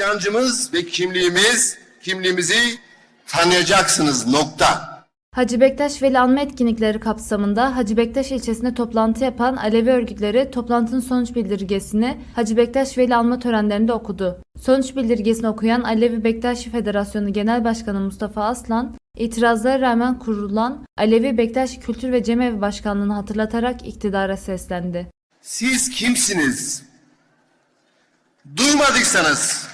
inancımız ve kimliğimiz, kimliğimizi tanıyacaksınız nokta. Hacı Bektaş Veli Anma etkinlikleri kapsamında Hacı Bektaş ilçesinde toplantı yapan Alevi örgütleri toplantının sonuç bildirgesini Hacı Bektaş Veli Anma törenlerinde okudu. Sonuç bildirgesini okuyan Alevi Bektaşi Federasyonu Genel Başkanı Mustafa Aslan, itirazlara rağmen kurulan Alevi Bektaş Kültür ve Cemevi Başkanlığı'nı hatırlatarak iktidara seslendi. Siz kimsiniz? Duymadıysanız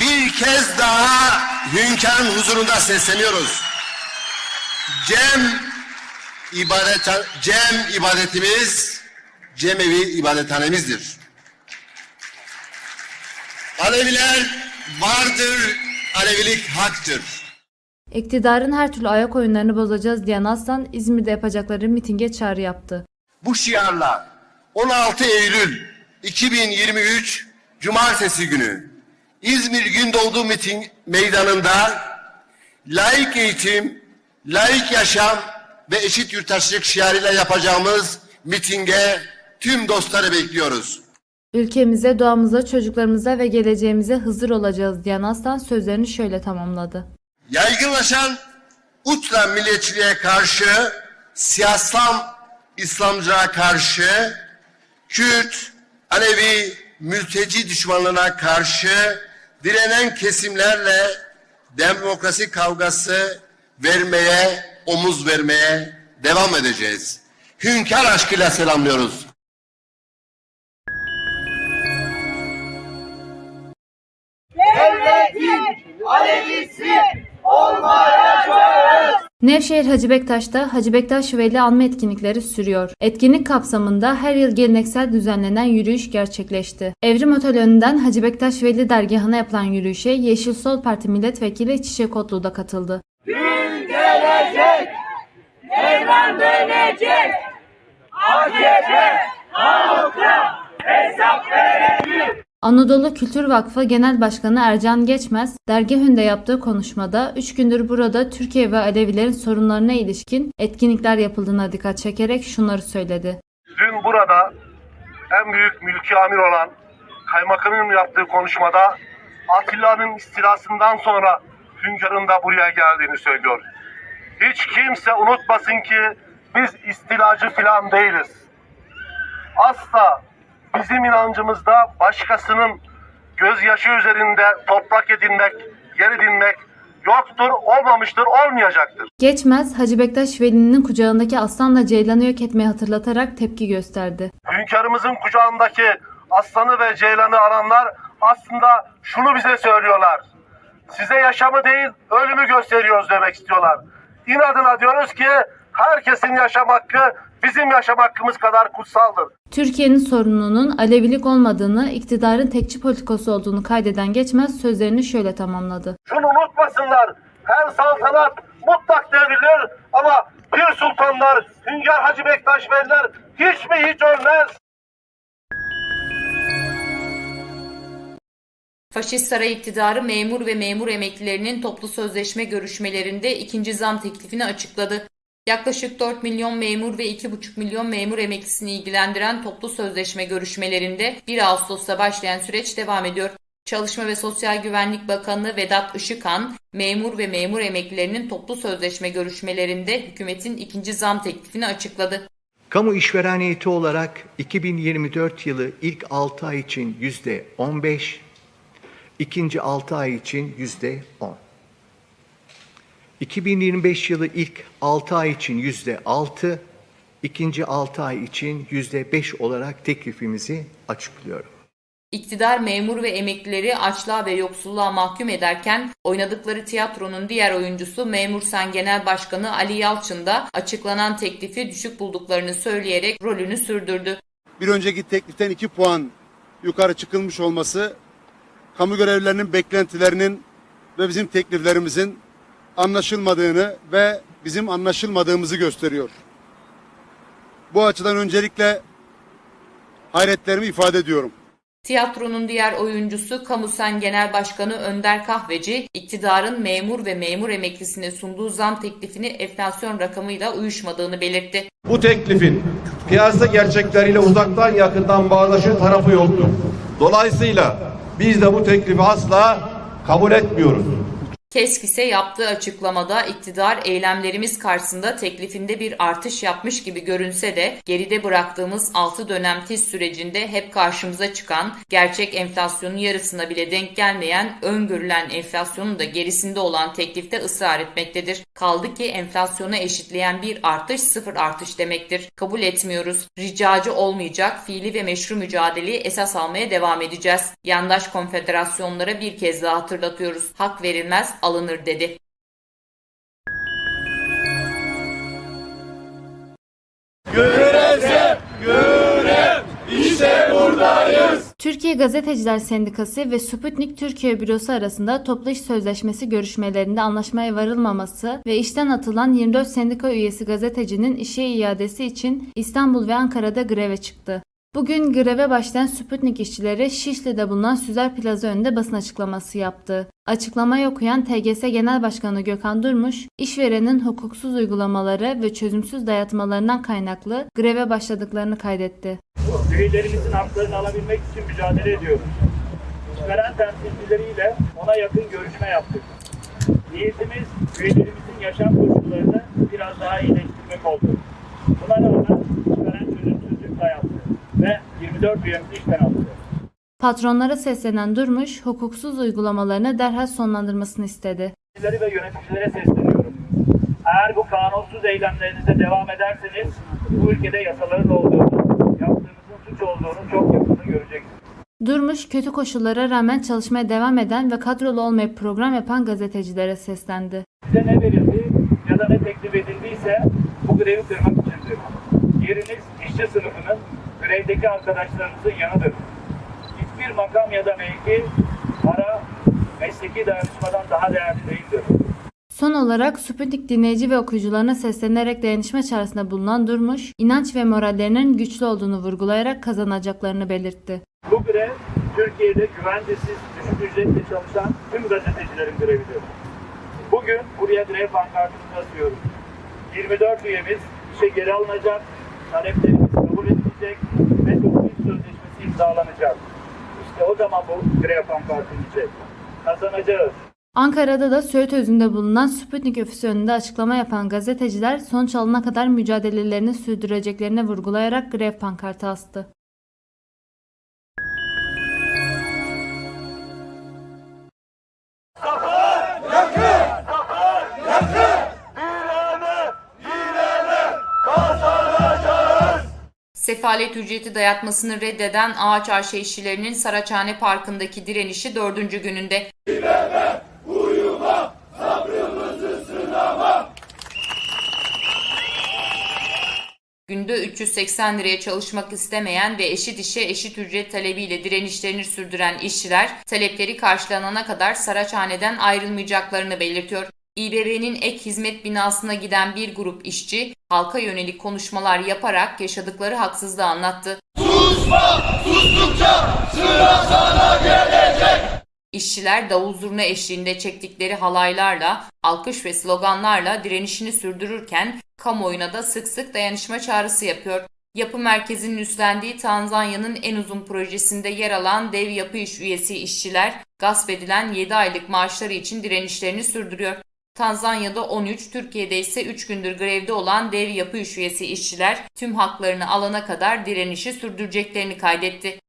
bir kez daha hünkârın huzurunda sesleniyoruz. Cem ibadet Cem ibadetimiz Cemevi ibadethanemizdir. Aleviler vardır, Alevilik haktır. İktidarın her türlü ayak oyunlarını bozacağız diyen Aslan, İzmir'de yapacakları mitinge çağrı yaptı. Bu şiarla 16 Eylül 2023 Cumartesi günü İzmir Gündoğdu Miting Meydanı'nda laik eğitim, laik yaşam ve eşit yurttaşlık şiarıyla yapacağımız mitinge tüm dostları bekliyoruz. Ülkemize, doğamıza, çocuklarımıza ve geleceğimize hazır olacağız diyen Aslan sözlerini şöyle tamamladı. Yaygınlaşan ultra milliyetçiliğe karşı, siyasal İslamcılığa karşı, Kürt, Alevi, mülteci düşmanlığına karşı direnen kesimlerle demokrasi kavgası vermeye, omuz vermeye devam edeceğiz. Hünkâr aşkıyla selamlıyoruz. devletin Alevisi olmayacağız. Nevşehir Hacı Bektaş'ta Hacı Bektaş Veli anma etkinlikleri sürüyor. Etkinlik kapsamında her yıl geleneksel düzenlenen yürüyüş gerçekleşti. Evrim Otel önünden Hacı Bektaş Veli dergahına yapılan yürüyüşe Yeşil Sol Parti Milletvekili Çiçek Otlu da katıldı. Gün gelecek, devran dönecek. AKP halka. Anadolu Kültür Vakfı Genel Başkanı Ercan Geçmez, dergah önünde yaptığı konuşmada 3 gündür burada Türkiye ve Alevilerin sorunlarına ilişkin etkinlikler yapıldığına dikkat çekerek şunları söyledi. Dün burada en büyük mülki amir olan kaymakamın yaptığı konuşmada Atilla'nın istilasından sonra hünkârın da buraya geldiğini söylüyor. Hiç kimse unutmasın ki biz istilacı filan değiliz. Asla bizim inancımızda başkasının gözyaşı üzerinde toprak edinmek, yer edinmek yoktur, olmamıştır, olmayacaktır. Geçmez, Hacı Bektaş Veli'nin kucağındaki aslanla ceylanı yok etmeyi hatırlatarak tepki gösterdi. Hünkârımızın kucağındaki aslanı ve ceylanı aranlar aslında şunu bize söylüyorlar. Size yaşamı değil ölümü gösteriyoruz demek istiyorlar. İnadına diyoruz ki herkesin yaşam hakkı bizim yaşam hakkımız kadar kutsaldır. Türkiye'nin sorununun Alevilik olmadığını, iktidarın tekçi politikası olduğunu kaydeden Geçmez sözlerini şöyle tamamladı. Şunu unutmasınlar. Her saltanat mutlak devrilir ama bir sultanlar, Hünkâr Hacı Bektaş Veliler hiç mi hiç ölmez. Faşist saray iktidarı memur ve memur emeklilerinin toplu sözleşme görüşmelerinde ikinci zam teklifini açıkladı. Yaklaşık 4 milyon memur ve 2,5 milyon memur emeklisini ilgilendiren toplu sözleşme görüşmelerinde 1 Ağustos'ta başlayan süreç devam ediyor. Çalışma ve Sosyal Güvenlik Bakanı Vedat Işıkhan, memur ve memur emeklilerinin toplu sözleşme görüşmelerinde hükümetin ikinci zam teklifini açıkladı. Kamu işvereniyeti olarak 2024 yılı ilk 6 ay için yüzde 15, ikinci 6 ay için yüzde 10. 2025 yılı ilk 6 ay için yüzde 6, ikinci 6 ay için yüzde 5 olarak teklifimizi açıklıyorum. İktidar memur ve emeklileri açlığa ve yoksulluğa mahkum ederken oynadıkları tiyatronun diğer oyuncusu Memur Sen Genel Başkanı Ali Yalçın da açıklanan teklifi düşük bulduklarını söyleyerek rolünü sürdürdü. bir önceki tekliften 2 puan yukarı çıkılmış olması kamu görevlilerinin beklentilerinin ve bizim tekliflerimizin anlaşılmadığını ve bizim anlaşılmadığımızı gösteriyor. Bu açıdan öncelikle hayretlerimi ifade ediyorum. Tiyatronun diğer oyuncusu Kamu Sen Genel Başkanı Önder Kahveci, iktidarın memur ve memur emeklisine sunduğu zam teklifini enflasyon rakamıyla uyuşmadığını belirtti. Bu teklifin piyasa gerçekleriyle uzaktan yakından bağdaşır tarafı yoktur. Dolayısıyla Biz de bu teklifi asla kabul etmiyoruz. KESK ise yaptığı açıklamada iktidar eylemlerimiz karşısında teklifinde bir artış yapmış gibi görünse de geride bıraktığımız 6 dönem tiz sürecinde hep karşımıza çıkan, gerçek enflasyonun yarısına bile denk gelmeyen, öngörülen enflasyonun da gerisinde olan teklifte ısrar etmektedir. Kaldı ki enflasyonu eşitleyen bir artış sıfır artış demektir. Kabul etmiyoruz. Ricacı olmayacak, fiili ve meşru mücadeleyi esas almaya devam edeceğiz. Yandaş konfederasyonlara bir kez daha hatırlatıyoruz. Hak verilmez, alınır dedi. Türkiye Gazeteciler Sendikası ve Sputnik Türkiye Bürosu arasında toplu iş sözleşmesi görüşmelerinde anlaşmaya varılmaması ve işten atılan 24 sendika üyesi gazetecinin işe iadesi için İstanbul ve Ankara'da greve çıktı. Bugün greve başlayan Sputnik işçileri Şişli'de bulunan Süzer Plaza önünde basın açıklaması yaptı. Açıklamayı okuyan TGS Genel Başkanı Gökhan Durmuş, işverenin hukuksuz uygulamaları ve çözümsüz dayatmalarından kaynaklı greve başladıklarını kaydetti. üyelerimizin haklarını alabilmek için mücadele ediyoruz. İşveren temsilcileriyle ona yakın görüşme yaptık. Niyetimiz üyelerimizin yaşam koşullarını biraz daha iyileştirmek oldu. Buna rağmen işveren çözümsüzlük dayattı 24 üyemizi işten aldı. Patronlara seslenen Durmuş, hukuksuz uygulamalarını derhal sonlandırmasını istedi. Ve yöneticilere sesleniyorum. Eğer bu kanunsuz eylemlerinize devam ederseniz bu ülkede yasaların olduğunu, yaptığınızın suç olduğunu çok yakında göreceksiniz. Durmuş, kötü koşullara rağmen çalışmaya devam eden ve kadrolu olmayıp program yapan gazetecilere seslendi. Size ne verildi ya da ne teklif edildiyse bu grevi kırmak içindir. Yeriniz işçi sınıfının grevdeki arkadaşlarınızın yanıdır. Hiçbir makam ya da mevki para, mesleki dayanışmadan daha değerli değildir. Son olarak Sputnik dinleyici ve okuyucularına seslenerek dayanışma çağrısında bulunan Durmuş, inanç ve morallerinin güçlü olduğunu vurgulayarak kazanacaklarını belirtti. Bu grev Türkiye'de güvencesiz, düşük ücretle çalışan tüm gazetecilerin grevidir. Bugün buraya grev pankartımızı asıyoruz. 24 üyemiz işe geri alınacak, taleplerimiz kabul edilecek ve toplu sözleşmesi imzalanacak. İşte o zaman bu grev pankartı. Kazanacağız. Ankara'da da Söğüt Özü'nde bulunan Sputnik ofisi önünde açıklama yapan gazeteciler sonuç alana kadar mücadelelerini sürdüreceklerini vurgulayarak grev pankartı astı. Sefalet ücreti dayatmasını reddeden Ağaç Arşe işçilerinin Saraçhane Parkı'ndaki direnişi dördüncü gününde. Günde 380 liraya çalışmak istemeyen ve eşit işe eşit ücret talebiyle direnişlerini sürdüren işçiler talepleri karşılanana kadar Saraçhane'den ayrılmayacaklarını belirtiyor. İBB'nin ek hizmet binasına giden bir grup işçi halka yönelik konuşmalar yaparak yaşadıkları haksızlığı anlattı. İşçiler davul zurna eşliğinde çektikleri halaylarla, alkış ve sloganlarla direnişini sürdürürken kamuoyuna da sık sık dayanışma çağrısı yapıyor. Yapı merkezinin üstlendiği Tanzanya'nın en uzun projesinde yer alan dev yapı iş üyesi işçiler gasp edilen 7 aylık maaşları için direnişlerini sürdürüyor. Tanzanya'da 13, Türkiye'de ise 3 gündür grevde olan dev yapı üyesi işçiler tüm haklarını alana kadar direnişi sürdüreceklerini kaydetti.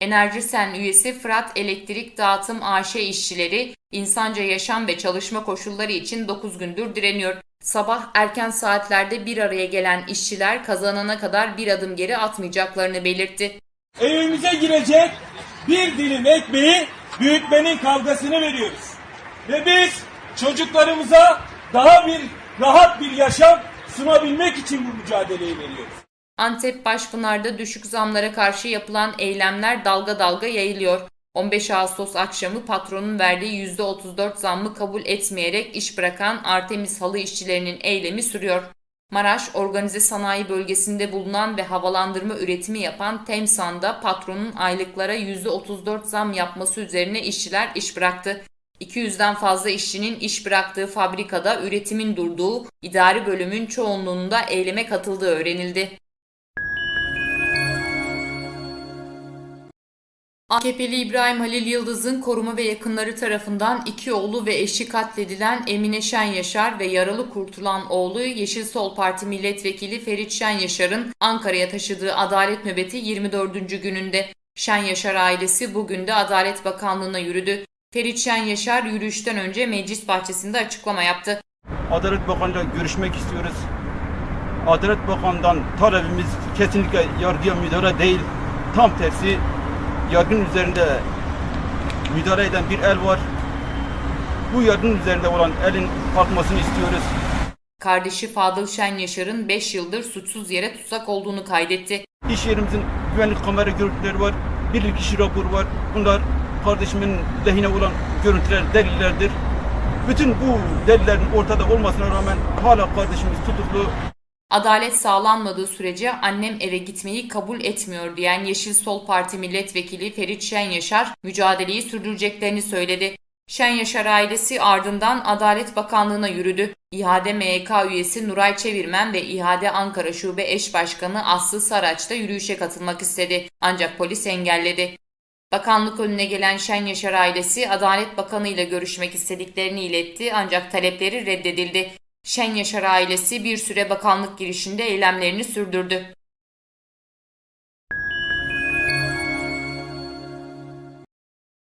Enerjisen üyesi Fırat Elektrik Dağıtım AŞ işçileri insanca yaşam ve çalışma koşulları için 9 gündür direniyor. Sabah erken saatlerde bir araya gelen işçiler kazanana kadar bir adım geri atmayacaklarını belirtti. Evimize girecek bir dilim ekmeği büyütmenin kavgasını veriyoruz. Ve biz çocuklarımıza daha bir rahat bir yaşam sunabilmek için bu mücadeleyi veriyoruz. Antep Başpınar'da düşük zamlara karşı yapılan eylemler dalga dalga yayılıyor. 15 Ağustos akşamı patronun verdiği %34 zammı kabul etmeyerek iş bırakan Artemis halı işçilerinin eylemi sürüyor. Maraş Organize Sanayi Bölgesi'nde bulunan ve havalandırma üretimi yapan Temsan'da patronun aylıklara %34 zam yapması üzerine işçiler iş bıraktı. 200'den fazla işçinin iş bıraktığı fabrikada üretimin durduğu, idari bölümün çoğunluğunda eyleme katıldığı öğrenildi. AKP'li İbrahim Halil Yıldız'ın koruma ve yakınları tarafından iki oğlu ve eşi katledilen Emine Şen Yaşar ve yaralı kurtulan oğlu Yeşil Sol Parti Milletvekili Ferit Şen Yaşar'ın Ankara'ya taşıdığı adalet nöbeti 24. gününde. Şen Yaşar ailesi bugün de Adalet Bakanlığı'na yürüdü. Ferit Şen Yaşar yürüyüşten önce meclis bahçesinde açıklama yaptı. Adalet Bakanı'yla görüşmek istiyoruz. Adalet Bakanı'ndan talebimiz kesinlikle yargıya müdahale değil. Tam tersi yargının üzerinde müdahale eden bir el var. Bu yargının üzerinde olan elin kalkmasını istiyoruz. Kardeşi Fadıl Şen Yaşar'ın 5 yıldır suçsuz yere tutsak olduğunu kaydetti. İş yerimizin güvenlik kamera görüntüleri var. Bilirkişi raporu var. Bunlar kardeşimin lehine olan görüntüler, delillerdir. Bütün bu delillerin ortada olmasına rağmen hala kardeşimiz tutuklu. Adalet sağlanmadığı sürece annem eve gitmeyi kabul etmiyor diyen Yeşil Sol Parti Milletvekili Ferit Şen Yaşar mücadeleyi sürdüreceklerini söyledi. Şen Yaşar ailesi ardından Adalet Bakanlığı'na yürüdü. İHA'de MYK üyesi Nuray Çevirmen ve İHA'de Ankara Şube Eş Başkanı Aslı Saraç da yürüyüşe katılmak istedi. Ancak polis engelledi. Bakanlık önüne gelen Şen Yaşar ailesi Adalet Bakanı ile görüşmek istediklerini iletti ancak talepleri reddedildi. Şen Yaşar ailesi bir süre bakanlık girişinde eylemlerini sürdürdü.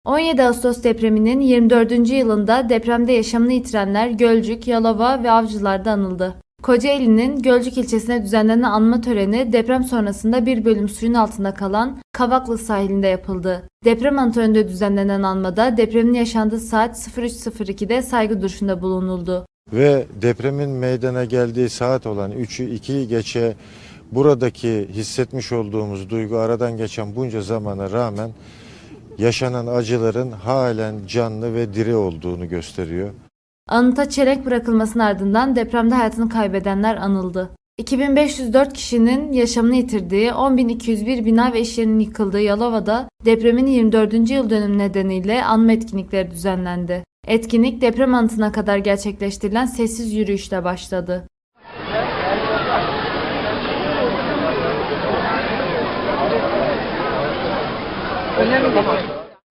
...17 Ağustos depreminin 24. yılında depremde yaşamını yitirenler Gölcük, Yalova ve Avcılar'da anıldı. Kocaeli'nin Gölcük ilçesine düzenlenen anma töreni deprem sonrasında bir bölüm suyun altında kalan Kavaklı sahilinde yapıldı. Deprem anıtı önünde düzenlenen anmada depremin yaşandığı saat 03.02'de saygı duruşunda bulunuldu. Ve depremin meydana geldiği saat olan 3'ü 2'yi geçe buradaki hissetmiş olduğumuz duygu aradan geçen bunca zamana rağmen yaşanan acıların halen canlı ve diri olduğunu gösteriyor. Anıta çelenk bırakılmasının ardından depremde hayatını kaybedenler anıldı. 2504 kişinin yaşamını yitirdiği 10.201 bina ve iş yıkıldığı Yalova'da depremin 24. yıl dönümü nedeniyle anma etkinlikleri düzenlendi. Etkinlik deprem anıtına kadar gerçekleştirilen sessiz yürüyüşle başladı.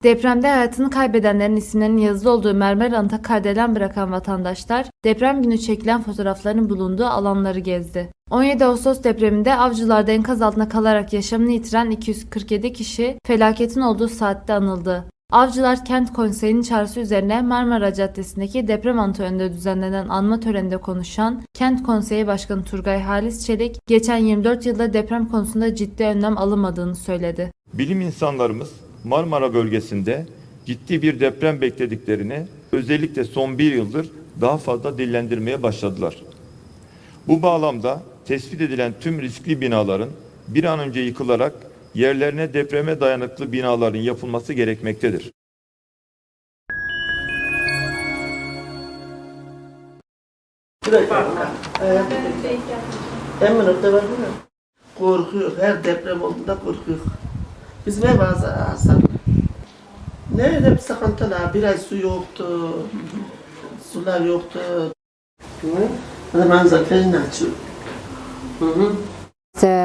Depremde hayatını kaybedenlerin isimlerinin yazılı olduğu mermer anıta kardelen bırakan vatandaşlar deprem günü çekilen fotoğrafların bulunduğu alanları gezdi. 17 Ağustos depreminde avcılarda enkaz altında kalarak yaşamını yitiren 247 kişi felaketin olduğu saatte anıldı. Avcılar Kent Konseyi'nin çağrısı üzerine Marmara Caddesi'ndeki deprem önünde düzenlenen anma töreninde konuşan Kent Konseyi Başkanı Turgay Halis Çelik, geçen 24 yılda deprem konusunda ciddi önlem alınmadığını söyledi. Bilim insanlarımız Marmara bölgesinde ciddi bir deprem beklediklerini özellikle son bir yıldır daha fazla dillendirmeye başladılar. Bu bağlamda tespit edilen tüm riskli binaların bir an önce yıkılarak yerlerine depreme dayanıklı binaların yapılması gerekmektedir. Korkuyor. Her deprem olduğunda korkuyor. Biz ve bazı Hasan. Ne öyle bir sıkıntılar. Biraz su yoktu. Sular yoktu. Hı? Zaman zaten açıyor. Hı hı.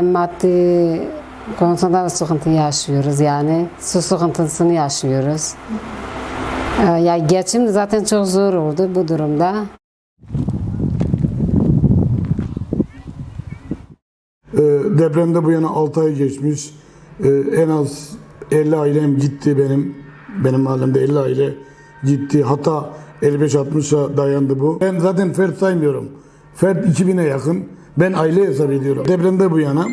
Maddi konusunda da sıkıntı yaşıyoruz yani. Su sıkıntısını yaşıyoruz. Ee, Ya geçim zaten çok zor oldu bu durumda. Ee, depremde bu yana 6 ay geçmiş. Ee, en az 50 ailem gitti benim. Benim mahallemde 50 aile gitti. Hatta 55-60'a dayandı bu. Ben zaten fert saymıyorum. Fert 2000'e yakın. Ben aile hesap ediyorum. Depremde bu yana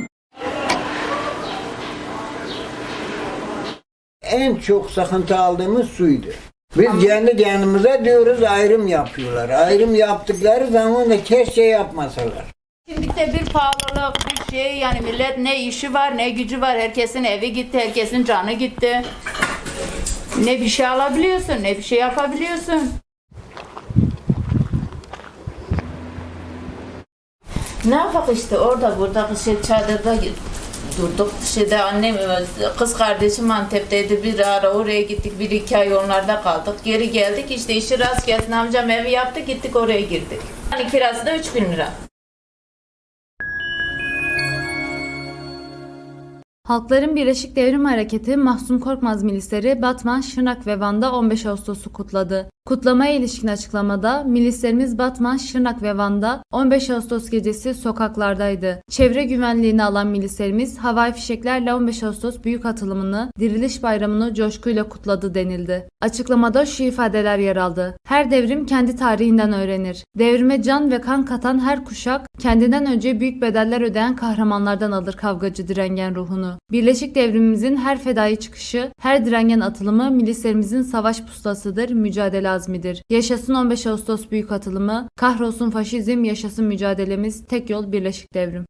En çok sıkıntı aldığımız suydu. Biz kendi kendimize diyoruz ayrım yapıyorlar. Ayrım yaptıkları zaman da keşke yapmasalar. Şimdi de bir pahalılık, bir şey yani millet ne işi var ne gücü var. Herkesin evi gitti, herkesin canı gitti. Ne bir şey alabiliyorsun, ne bir şey yapabiliyorsun. Ne yapak işte orada burada şey çadırda Durduk şeyde annem, kız kardeşim Antep'teydi bir ara oraya gittik bir iki ay onlarda kaldık. Geri geldik işte işi rast gelsin amcam evi yaptı gittik oraya girdik. Yani kirası da 3000 lira. Halkların Birleşik Devrim Hareketi Mahsum Korkmaz milisleri Batman, Şırnak ve Van'da 15 Ağustos'u kutladı. Kutlamaya ilişkin açıklamada milislerimiz Batman, Şırnak ve Van'da 15 Ağustos gecesi sokaklardaydı. Çevre güvenliğini alan milislerimiz havai fişeklerle 15 Ağustos büyük atılımını, diriliş bayramını coşkuyla kutladı denildi. Açıklamada şu ifadeler yer aldı. Her devrim kendi tarihinden öğrenir. Devrime can ve kan katan her kuşak kendinden önce büyük bedeller ödeyen kahramanlardan alır kavgacı direngen ruhunu. Birleşik devrimimizin her fedai çıkışı, her direngen atılımı milislerimizin savaş pustasıdır, mücadele azmidir. Yaşasın 15 Ağustos büyük atılımı, kahrolsun faşizm, yaşasın mücadelemiz, tek yol birleşik devrim.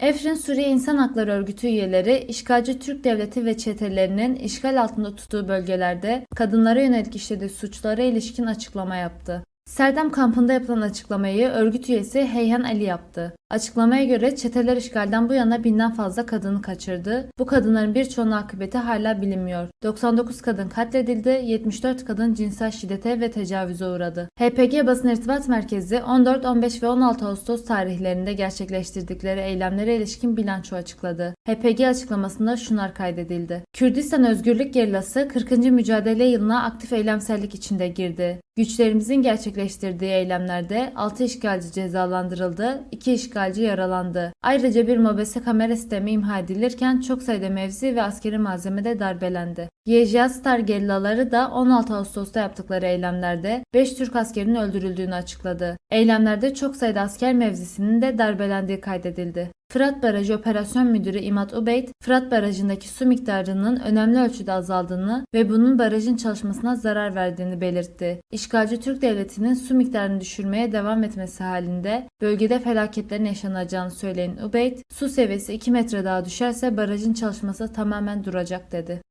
Efrin Suriye İnsan Hakları Örgütü üyeleri işgalci Türk Devleti ve çetelerinin işgal altında tuttuğu bölgelerde kadınlara yönelik işlediği suçlara ilişkin açıklama yaptı. Serdem kampında yapılan açıklamayı örgüt üyesi Heyhan Ali yaptı. Açıklamaya göre çeteler işgalden bu yana binden fazla kadını kaçırdı. Bu kadınların birçoğunun akıbeti hala bilinmiyor. 99 kadın katledildi, 74 kadın cinsel şiddete ve tecavüze uğradı. HPG Basın İrtibat Merkezi 14, 15 ve 16 Ağustos tarihlerinde gerçekleştirdikleri eylemlere ilişkin bilanço açıkladı. HPG açıklamasında şunlar kaydedildi. Kürdistan Özgürlük Gerillası 40. mücadele yılına aktif eylemsellik içinde girdi. Güçlerimizin gerçekleştirdiği eylemlerde 6 işgalci cezalandırıldı, 2 işgalci yaralandı. Ayrıca bir mobese kamera sistemi imha edilirken çok sayıda mevzi ve askeri malzeme de darbelendi. YJA Star gerillaları da 16 Ağustos'ta yaptıkları eylemlerde 5 Türk askerinin öldürüldüğünü açıkladı. Eylemlerde çok sayıda asker mevzisinin de darbelendiği kaydedildi. Fırat Barajı Operasyon Müdürü İmat Ubeyd, Fırat Barajı'ndaki su miktarının önemli ölçüde azaldığını ve bunun barajın çalışmasına zarar verdiğini belirtti. İşgalci Türk Devleti'nin su miktarını düşürmeye devam etmesi halinde bölgede felaketlerin yaşanacağını söyleyen Ubeyd, su seviyesi 2 metre daha düşerse barajın çalışması tamamen duracak dedi.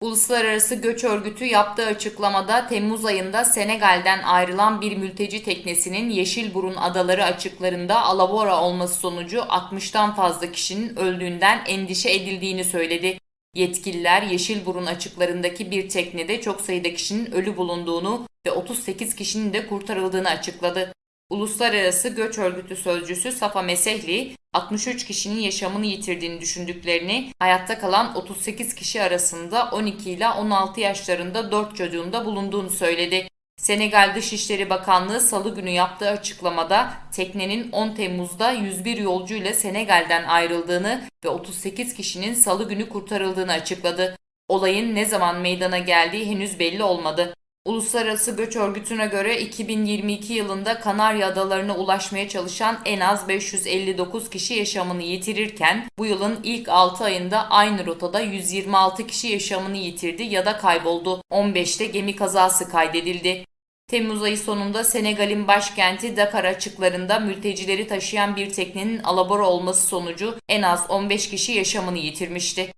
Uluslararası Göç Örgütü yaptığı açıklamada Temmuz ayında Senegal'den ayrılan bir mülteci teknesinin Yeşilburun Adaları açıklarında alabora olması sonucu 60'tan fazla kişinin öldüğünden endişe edildiğini söyledi. Yetkililer Yeşilburun açıklarındaki bir teknede çok sayıda kişinin ölü bulunduğunu ve 38 kişinin de kurtarıldığını açıkladı. Uluslararası Göç Örgütü sözcüsü Safa Mesehli, 63 kişinin yaşamını yitirdiğini düşündüklerini, hayatta kalan 38 kişi arasında 12 ile 16 yaşlarında 4 çocuğunda bulunduğunu söyledi. Senegal Dışişleri Bakanlığı salı günü yaptığı açıklamada teknenin 10 Temmuz'da 101 yolcu ile Senegal'den ayrıldığını ve 38 kişinin salı günü kurtarıldığını açıkladı. Olayın ne zaman meydana geldiği henüz belli olmadı. Uluslararası Göç Örgütü'ne göre 2022 yılında Kanarya Adalarına ulaşmaya çalışan en az 559 kişi yaşamını yitirirken bu yılın ilk 6 ayında aynı rotada 126 kişi yaşamını yitirdi ya da kayboldu. 15'te gemi kazası kaydedildi. Temmuz ayı sonunda Senegal'in başkenti Dakar açıklarında mültecileri taşıyan bir teknenin alabora olması sonucu en az 15 kişi yaşamını yitirmişti.